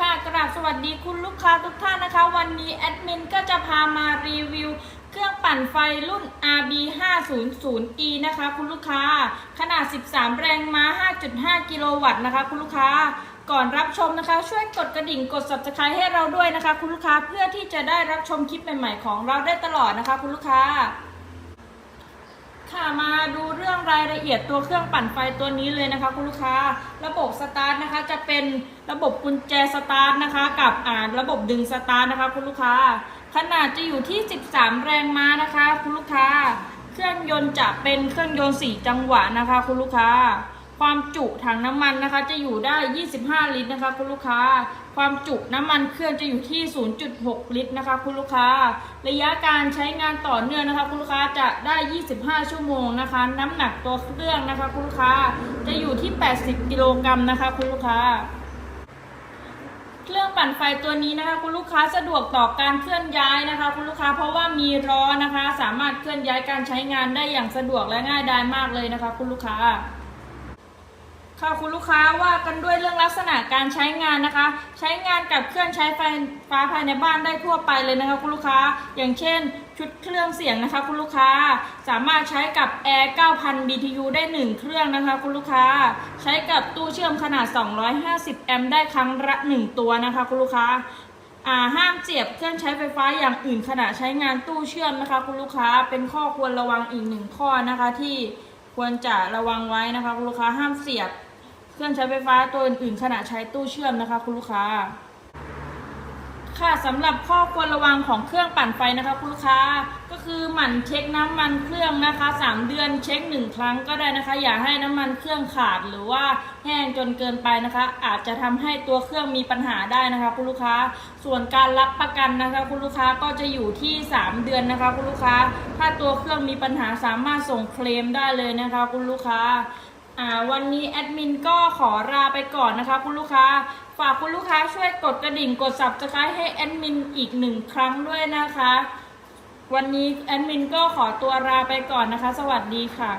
ค่ะกราบสวัสดีคุณลูกค้าทุกท่านนะคะ วันนี้แอดมินก็จะพามารีวิว เครื่องปั่นไฟรุ่น RB 500E นะคะ คุณลูกค้า ขนาด 13 แรงม้า 5.5 กิโลวัตต์นะคะ คุณลูกค้าก่อนรับชมนะคะ ช่วยกดกระดิ่งกด subscribe ให้เราด้วยนะคะ คุณลูกค้าเพื่อที่จะได้รับชมคลิปใหม่ ๆ ของเราได้ตลอดนะคะ คุณลูกค้า รายละเอียดตัวเครื่องปั่นไฟตัวนี้เลยนะคะคุณลูกค้า ระบบสตาร์ทนะคะจะเป็นระบบกุญแจสตาร์ทนะคะ กับอ่าระบบดึงสตาร์ทนะคะคุณลูกค้า ขนาดจะอยู่ที่ 13 แรงม้านะคะ คุณลูกค้า เครื่องยนต์จะเป็นเครื่องยนต์4จังหวะนะคะ คุณลูกค้า ความจุถังน้ำมันนะคะ จะอยู่ได้ 25 ลิตรนะคะ คุณลูกค้า ความจุน้ำมันเครื่องจะอยู่ที่ 0.6 ลิตรนะคะ คุณลูกค้า ระยะการใช้งานต่อเนื่องนะคะ คุณลูกค้าจะได้ 25 ชั่วโมงนะคะ น้ำหนักตัวเครื่องนะคะ คุณลูกค้าจะอยู่ที่ 80 กิโลกรัมนะคะ คุณลูกค้าเครื่องปั่นไฟตัวนี้นะคะ คุณลูกค้าสะดวกต่อการเคลื่อนย้ายนะคะ คุณลูกค้าเพราะว่ามีล้อนะคะ สามารถเคลื่อนย้ายการใช้งานได้อย่างสะดวกและง่ายดายมากเลยนะคะ คุณลูกค้า ค่ะคุณลูกค้าว่ากันด้วยเรื่องลักษณะการใช้งานนะคะ ใช้งานกับเครื่องใช้ไฟฟ้าภายในบ้านได้ทั่วไปเลยนะคะคุณลูกค้าอย่างเช่น ชุดเครื่องเสียงนะคะ คุณลูกค้าสามารถใช้กับ Air 9000 BTU ได้ 1 เครื่องนะคะ คุณลูกค้า ใช้กับตู้เชื่อมขนาด 250 แอมป์ได้ครั้งละ 1 ตัวนะคะ คุณลูกค้าอ่าห้ามเสียบเครื่องใช้ไฟฟ้าอย่างอื่นขณะใช้งานตู้เชื่อมนะคะ คุณลูกค้าเป็นข้อควรระวังอีกหนึ่งข้อนะคะที่ควรจะระวังไว้นะคะ คุณลูกค้าห้ามเสียบ เครื่องใช้ไฟฟ้าตัวอื่นๆขณะใช้ตู้เชื่อมนะคะคุณลูกค้า ค่ะสำหรับข้อควรระวังของเครื่องปั่นไฟนะคะคุณลูกค้าก็คือหมั่นเช็คน้ำมันเครื่องนะคะ 3 เดือนเช็ค 1 ครั้งก็ได้นะคะ อย่าให้น้ำมันเครื่องขาดหรือว่าแห้งจนเกินไปนะคะ อาจจะทำให้ตัวเครื่องมีปัญหาได้นะคะ คุณลูกค้า ส่วนการรับประกันนะคะ คุณลูกค้าก็จะอยู่ที่ 3 เดือนนะคะ คุณลูกค้า ถ้าตัวเครื่องมีปัญหาสามารถส่งเคลมได้เลยนะคะ คุณลูกค้า อ่าวันนี้แอดมินก็ขอลาไปก่อนนะคะคุณลูกค้า ฝากคุณลูกค้าช่วยกดกระดิ่งกด subscribe ให้แอดมินอีกหนึ่งครั้งด้วยนะคะ วันนี้แอดมินก็ขอตัวลาไปก่อนนะคะ สวัสดีค่ะ